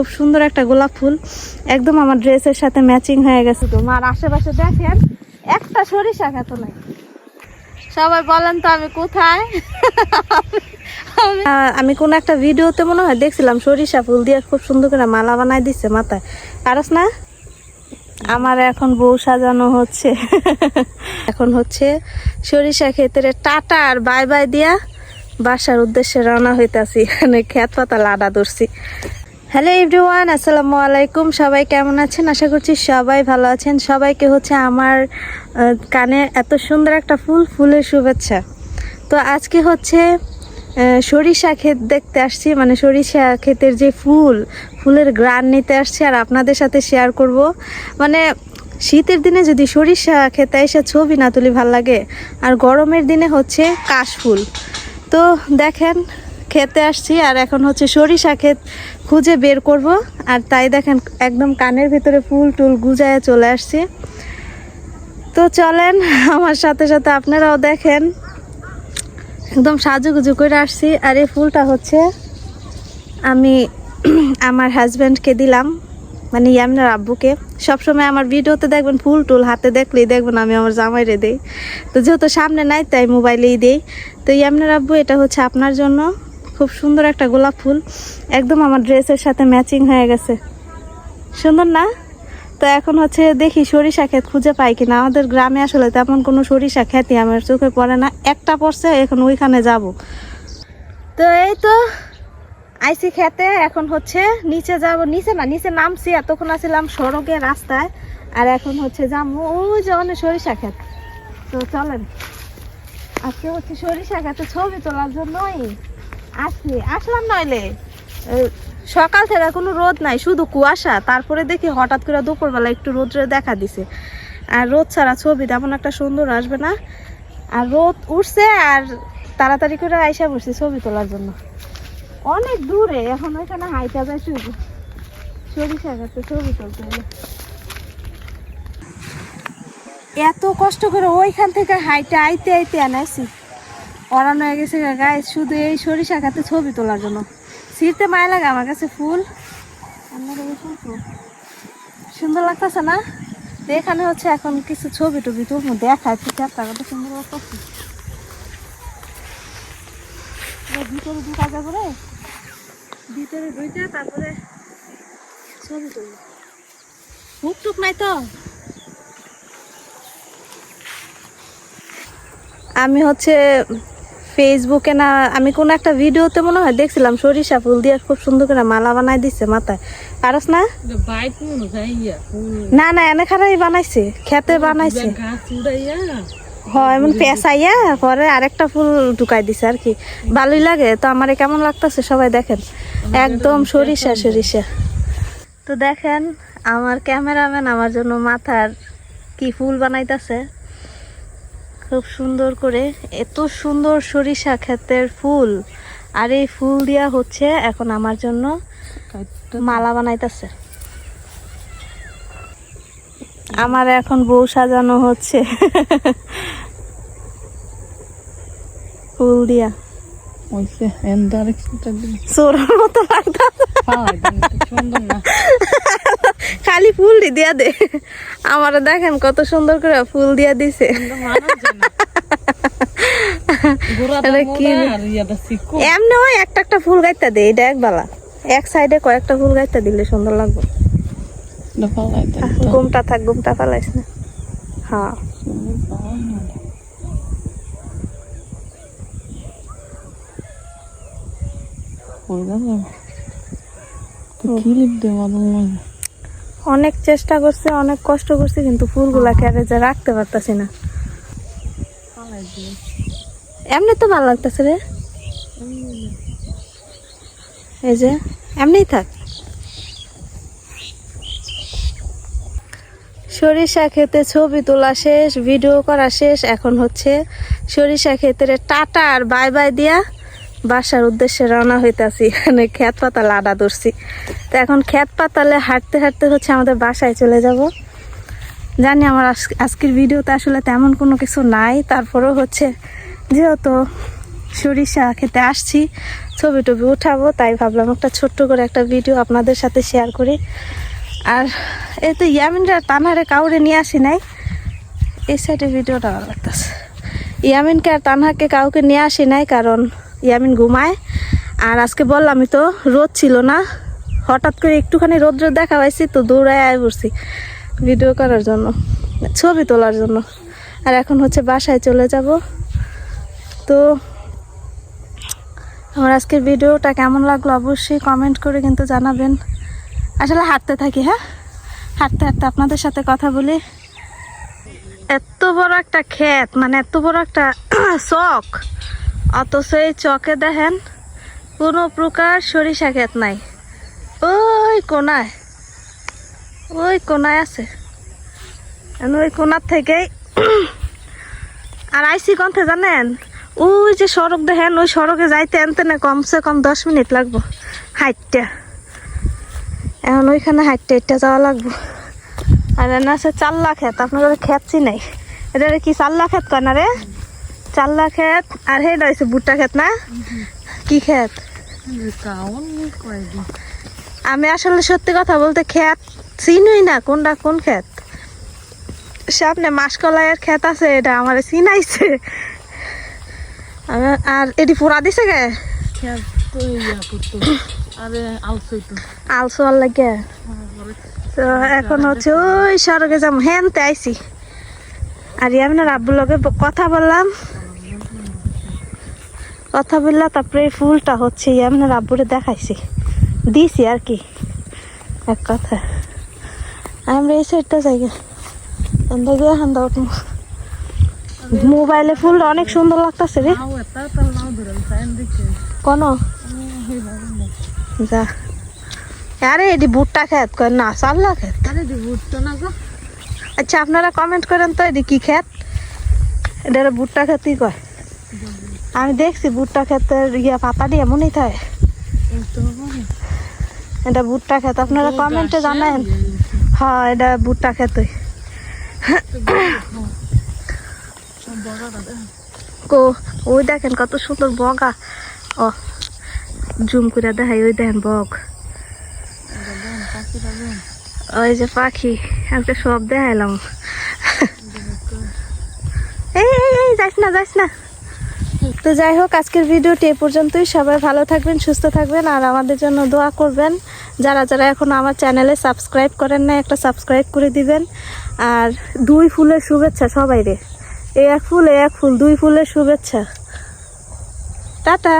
খুব সুন্দর একটা গোলাপ ফুল। একদম আমার ড্রেসের সাথে ম্যাচিং হয়ে গেছে। তো আর আশেপাশে দেখেন একটা সরিষা খেত নাই। সবাই বলেন তো আমি কোথায়? আমি কোন একটা ভিডিওতে মনে হয় দেখছিলাম সরিষা ফুল দিয়ে খুব সুন্দর করে মালা বানাই দিচ্ছে মাথায়। পারস না? আমার এখন বউ সাজানো হচ্ছে। এখন হচ্ছে সরিষা ক্ষেতের টাটা আর বাই বাই দিয়া বাসার উদ্দেশ্যে রওনা হইতাছি। মানে খেত পাতা লাডা ধরছি। হ্যালো এভরিওয়ান, আসসালামু আলাইকুম। সবাই কেমন আছেন? আশা করছি সবাই ভালো আছেন। সবাইকে হচ্ছে আমার কানে এত সুন্দর একটা ফুল, ফুলের শুভেচ্ছা। তো আজকে হচ্ছে সরিষা ক্ষেত দেখতে আসছি। মানে সরিষা ক্ষেতের যে ফুল, ফুলের গ্রান নিতে আসছি আর আপনাদের সাথে শেয়ার করব। মানে শীতের দিনে যদি সরিষা খেতে এসে ছবি না তুলি ভালো লাগে, আর গরমের দিনে হচ্ছে কাশফুল তো দেখেন খেতে আসছি আর এখন হচ্ছে সরিষা ক্ষেত খুঁজে বের করব, আর তাই দেখেন একদম কানের ভিতরে ফুল টুল গুজায় চলে আসছি। তো চলেন, আমার সাথে সাথে আপনারাও দেখেন। একদম সাজুগুজু করে আসছি, আর এই ফুলটা হচ্ছে আমি আমার হাজব্যান্ডকে দিলাম মানে ইয়ামনার আব্বুকে। সবসময় আমার ভিডিওতে দেখবেন ফুল টুল হাতে দেখলেই দেখবেন আমি আমার জামাইরে দেই। তো যেহেতু সামনে নাই, তাই মোবাইলেই দেই। তো ইয়ামনার আব্বু, এটা হচ্ছে আপনার জন্য। খুব সুন্দর একটা গোলাপ ফুল। একদম আমার ড্রেসের সাথে ম্যাচিং হয়ে গেছে। সুন্দর না? তো এখন হচ্ছে দেখি সরিষা ক্ষেত খুঁজে পাই কিনা। আমাদের গ্রামে আসলে তেমন কোনো সরিষা ক্ষেতই আমার চোখে পড়ে না। একটা পড়ছে, এখন ওইখানে যাব। তো এই তো আইসি খেতে এখন হচ্ছে নিচে যাব। নিচে না, নিচে নামছি, এতক্ষণ আসছিলাম সড়কে রাস্তায়। আর এখন হচ্ছে যাব ওই যে অনেক সরিষা ক্ষেত। তো চলেন। আজকে হচ্ছে সরিষা খেতে ছবি তোলার জন্যই। আসছি আসলাম নইলে। সকাল থেকে কোনো রোদ নাই, শুধু কুয়াশা। তারপরে দেখি হঠাৎ করে দুপুরবেলা একটু রোদ্রে দেখা দিছে। আর রোদ ছাড়া ছবি তেমন একটা সুন্দর আসবে না। আর রোদ উঠছে আর তাড়াতাড়ি করে আইসা বসছি ছবি তোলার জন্য। অনেক দূরে, এখন ওইখানে হাইটা যায় শুধু। সরিষা গাছে ছবি তুলতে এত কষ্ট করে ওইখান থেকে হাইটে আইতে আইতে আনাইছি। অরানো হয়ে গেছে গায়ে শুধু এই সরিষা খাতে ছবি তোলার জন্য। ছিঁড়তে মায়া লাগে আমার কাছে ফুল। সুন্দর লাগতেছে না? এখানে হচ্ছে এখন কিছু ছবি টবি তুলবো, দেখায় পিকচারটা কত সুন্দর লাগতেছে। ভিতরে ভিতরে তারপরে ছবি তুলবো। হুক টুক নাই তো? আমি হচ্ছে ফেসবুকে না আমি কোন একটা ভিডিওতে মনে হয় দেখছিলাম সরিষা ফুল দিয়ে খুব সুন্দর করে মালা বানাই দিছে মাথায়। পারস না? না না এনে খারাই বানাইছে খেতে বানাইছে। হয় এমন পেঁচাইয়া পরে আরেকটা ফুল ঢুকাই দিছে আর কি। ভালোই লাগে তো আমারে কেমন লাগতেছে সবাই দেখেন। একদম সরিষা সরিষা। তো দেখেন আমার ক্যামেরাম্যান আমার জন্য মাথার কি ফুল বানাইতেছে। খুব সুন্দর করে এত সুন্দর সরিষা ক্ষেতের ফুল। আর এই ফুল দিয়া হচ্ছে এখন আমার জন্য মালা বানাইতেছে। আমার এখন বউ সাজানো হচ্ছে। ফুল দিয়া। ওইসে এন ডাইরেকশনটা দিন সোরার মতো লাগতেছে। সুন্দর না। খালি ফুল দিয়া দে। আমার দেখেন কত সুন্দর করে ফুল দিয়া দিছে। এমনি ওই একটা একটা ফুল গাইতে দে এটা একবেলা এক সাইডে কয়েকটা ফুল গাইতে দিলে সুন্দর লাগবে। গুমটা থাক গুমটা ফেলাইস না। হ্যাঁ। অনেক চেষ্টা করছে, অনেক কষ্ট করছে, কিন্তু ফুলগুলা কেড়ে যে রাখতে পারতাছি না। এমনি তো ভালো লাগতেছে রে। এই যে, এমনিই থাক। সরিষা খেতে ছবি তোলা শেষ, ভিডিও করা শেষ, এখন হচ্ছে সরিষা ক্ষেতের টাটা আর বাই বাই দিয়া। বাসার উদ্দেশ্যে রওনা হইতাছি মানে খেত পাতা লাডা ধরছি। তো এখন খেত পাতালে হাঁটতে হাঁটতে হচ্ছে আমাদের বাসায় চলে যাব। জানি আমার আজ- আজকের ভিডিওতে আসলে তেমন কোনো কিছু নাই, তারপরেও হচ্ছে যেহেতু সরিষা খেতে আসছি, ছবি টবি উঠাবো, তাই ভাবলাম একটা ছোট্ট করে একটা ভিডিও আপনাদের সাথে শেয়ার করি। আর এই তো ইয়ামিনরা তানহারে কাউরে নিয়ে আসি নাই, এই সাইডে ভিডিওটা ভালো লাগতেছে। ইয়ামিনকে আর তানহাকে কাউকে নিয়ে আসি নাই, কারণ ইয়ামিন ঘুমায়। আর আজকে বললামই তো, রোদ ছিল না। হঠাৎ করে একটুখানি রোদ্র দেখা পাইছি, তো দৌড়ায় আয় পড়ছি ভিডিও করার জন্য, ছবি তোলার জন্য। আর এখন হচ্ছে বাসায় চলে যাব। তো আমার আজকের ভিডিওটা কেমন লাগল অবশ্যই কমেন্ট করে কিন্তু জানাবেন। আসলে হাঁটতে থাকি হ্যাঁ? হাঁটতে হাঁটতে আপনাদের সাথে কথা বলি। এত বড় একটা ক্ষেত মানে এত বড় একটা চক অথচ এই চকে দেখেন, কোনো প্রকার সরিষা ক্ষেত নাই। ওই কোনায় ওই কোনায় আছে। ওই কোনার থেকেই আর আইসি কন্থে জানেন, ওই যে সড়ক দেখেন, ওই সড়কে যাইতে আনতে না কমসে কম দশ মিনিট লাগবো। হাইটটা। এখন ওইখানে হাইটটা হাইটটা যাওয়া লাগবো। আর এনে আছে চাল্লা ক্ষেত, আপনাদের ক্ষেত চিনাই এটা কি চাল্লা খেত কয় না রে? চাল্লা খেত, আর হে হয়েছে ভুট্টা খেত না? কি খেত? আমি আসলে সত্যি কথা বলতে খেত চিনুই না, কোনটা কোন ক্ষেত সামনে মাসকলাইয়ের খেত আছে, এটা আমার চিনাইছে। আর এটি পুরা দিছে গে খেত আলসো আর লাগে। তো এখন হচ্ছে ওই সড়কে যাম হেনতে আইছি। আর ইয়ামিনের আব্বুর লগে কথা বললাম। কথা বললাম তারপরে ফুলটা হচ্ছে আপনার আব্বুরে দেখাইছি। দিছি আর কি এক কথা। আমরা এই সাইডটা যাই গে এনটা গিয়ে হান্দা উঠবো মোবাইলে ফুলটা অনেক সুন্দর লাগতেছে রে। কোনো? যা। আরে এটি ভুট্টা খেত কয় না চাল্লা খেত। আচ্ছা আপনারা কমেন্ট করেন তো এটি কি ক্ষেত এটা ভুট্টা খেতই কয়? আমি দেখছি ভুট্টা ক্ষেতের ইয়া পাতা দিয়ে এমনই থাকে। এটা ভুট্টা ক্ষেত আপনারা কমেন্টে জানেন। হ্যাঁ এটা ভুট্টা ক্ষেতই। কো ওই দেখেন কত সুন্দর বগা। ও জুম করে দেখাই ওই দেখেন বগ। ওই যে পাখি একটা সব দেখাইলাম। এই এই এই যাইস না যাইস না। তো যাই হোক, আজকের ভিডিওটি এ পর্যন্তই। সবাই ভালো থাকবেন, সুস্থ থাকবেন, আর আমাদের জন্য দোয়া করবেন। যারা যারা এখন আমার চ্যানেলে সাবস্ক্রাইব করেন না একটা সাবস্ক্রাইব করে দিবেন। আর দুই ফুলের শুভেচ্ছা সবাই রে এ এক ফুল, এ এক ফুল, দুই ফুলের শুভেচ্ছা। টাটা!